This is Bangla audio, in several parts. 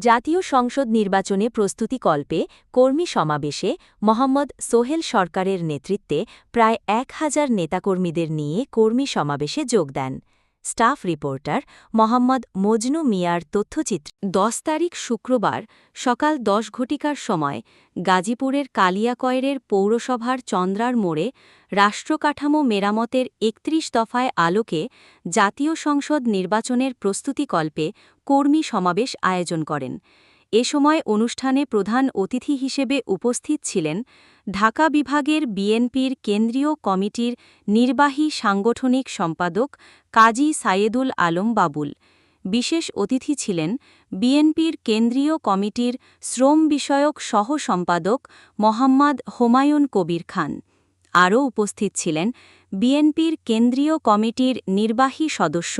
জাতীয় সংসদ নির্বাচনে প্রস্তুতি কল্পে কর্মী সমাবেশে মোহাম্মদ সোহেল সরকারের নেতৃত্বে প্রায় এক হাজার নেতাকর্মীদের নিয়ে কর্মী সমাবেশে যোগ দেন। স্টাফ রিপোর্টার মোহাম্মদ মজনু মিয়ার তথ্যচিত্র। দশ তারিখ শুক্রবার সকাল দশ ঘটিকার সময় গাজীপুরের কালিয়াকয়ের পৌরসভার চন্দ্রার মোড়ে রাষ্ট্রকাঠামো মেরামতের একত্রিশ দফায় আলোকে জাতীয় সংসদ নির্বাচনের প্রস্তুতিকল্পে কর্মী সমাবেশ আয়োজন করেন। এ সময় অনুষ্ঠানে প্রধান অতিথি হিসেবে উপস্থিত ছিলেন ঢাকা বিভাগের বিএনপির কেন্দ্রীয় কমিটির নির্বাহী সাংগঠনিক সম্পাদক কাজী সায়েদুল আলম বাবুল। বিশেষ অতিথি ছিলেন বিএনপির কেন্দ্রীয় কমিটির শ্রম বিষয়ক সহ সম্পাদক মোহাম্মদ হোমায়ুন কবির খান। আরও উপস্থিত ছিলেন বিএনপির কেন্দ্রীয় কমিটির নির্বাহী সদস্য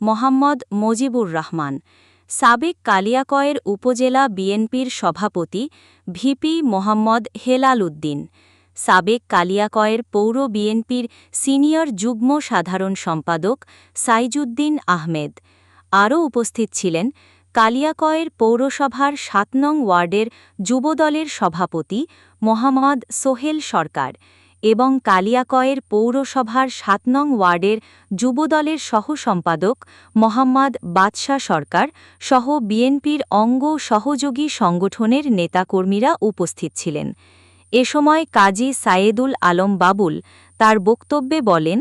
মোহাম্মদ মজিবুর রহমান। সাবেক কালিয়াকয়ের উপজেলা বিএনপির সভাপতি ভিপি মোহাম্মদ হেলাল উদ্দিন সাবেক কালিয়াকয়ের পৌর বিএনপির সিনিয়র যুগ্ম সাধারণ সম্পাদক সাইজুদ্দিন আহমেদ। আরও উপস্থিত ছিলেন কালিয়াকয়ের পৌরসভার সাত নং ওয়ার্ডের যুবদলের সভাপতি মোহাম্মদ সোহেল সরকার এবং কালিয়াকয়ের পৌরসভার সাত নং ওয়ার্ডের যুবদলের সহ সম্পাদক মোহাম্মদ বাদশাহ সরকার সহ বিএনপির অঙ্গ সহযোগী সংগঠনের নেতাকর্মীরা উপস্থিত ছিলেন। এ সময় কাজী সায়েদুল আলম বাবুল তার বক্তব্যে বলেন